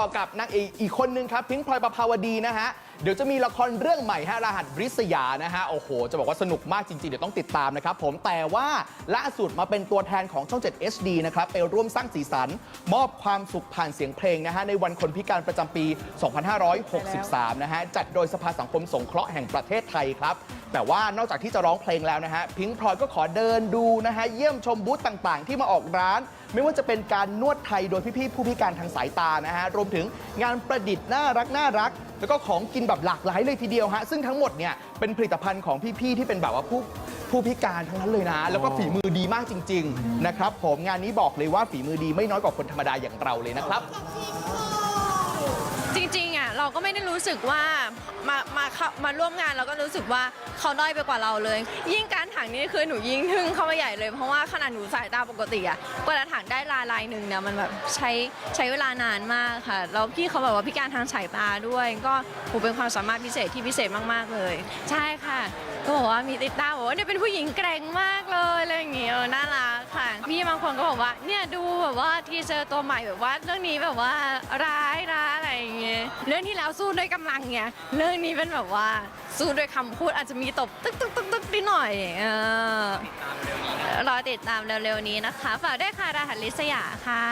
ต่อกับนางเอกอีกคนนึงครับพิงค์พลอยประภาวดีนะฮะ เดี๋ยวจะมีละครเรื่องใหม่ฮะรหัสริษยานะฮะ โอ้โห จะบอกว่าสนุกมากจริงๆ เดี๋ยวต้องติดตามนะครับผมแต่ว่าล่าสุดมาเป็นตัวแทนของช่อง 7 HD นะครับ ไปร่วมสร้างสีสัน มอบความสุขผ่านเสียงเพลงนะฮะ ในวันคนพิการประจำปี 2563 นะฮะ จัดโดยสภาสังคมสงเคราะห์แห่งประเทศไทยครับแต่ว่านอกจากที่จะร้องเพลงแล้วนะฮะพิงค์พลอยก็ขอเดินดูนะฮะเยี่ยมชมบูธต่างๆ ที่มาออกร้าน ไม่ว่าจะเป็นการนวดไทยโดยพี่ๆผู้พิการทางสายตานะฮะรวมถึงงานประดิษฐ์น่ารักน่ารัก แล้วก็ของกินแบบหลากหลายเลยทีเดียวฮะซึ่งทั้งหมดเนี่ยเป็นผลิตภัณฑ์ของพี่ๆที่เป็นแบบว่าผู้ผู้พิการทั้งนั้นเลยนะ แล้วก็ฝีมือดีมากจริง ๆ นะครับ ผมงานนี้บอกเลยว่าฝีมือดีไม่น้อยกว่าคนธรรมดาอย่างเราเลยนะครับ จริงๆอะเราก็ไม่ได้รู้สึกว่ามามาเข้ามาร่วมงานเราก็รู้สึกว่าเขาด้อยไปกว่าเราเลย ยิ่งการถังนี่คือหนูยิ่งทึ่งเข้ามาใหญ่เลยเพราะว่าขนาดหนูสายตาปกติอะกว่าจะถังได้ลายลายหนึ่งเนี่ยมันแบบใช้ใช้เวลานานมากค่ะแล้วพี่เขาแบบว่าพิการทางสายตาด้วย ก็โหเป็นความสามารถพิเศษที่พิเศษมากๆเลย ใช่ค่ะ ก็บอกว่ามีติดตาบอกว่าเนี่ยเป็นผู้หญิงแกร่งมากเลยอะไรอย่างเงี้ยน่ารักค่ะพี่บางคนก็บอกว่าเนี่ยดูแบบว่าทีเซอร์ตัวใหม่แบบว่าเรื่องนี้แบบว่าร้ายร้าย เรื่องที่แล้วสู้ด้วยกำลังไงเรื่องนี้เป็นแบบว่าสู้ด้วยคำพูดอาจจะมีตบตึ๊กตึ๊กตึ๊กตึ๊กนิดหน่อยเออรอติดตามเร็วๆนี้นะคะฝากด้วยค่ะรหัสลิศยาค่ะ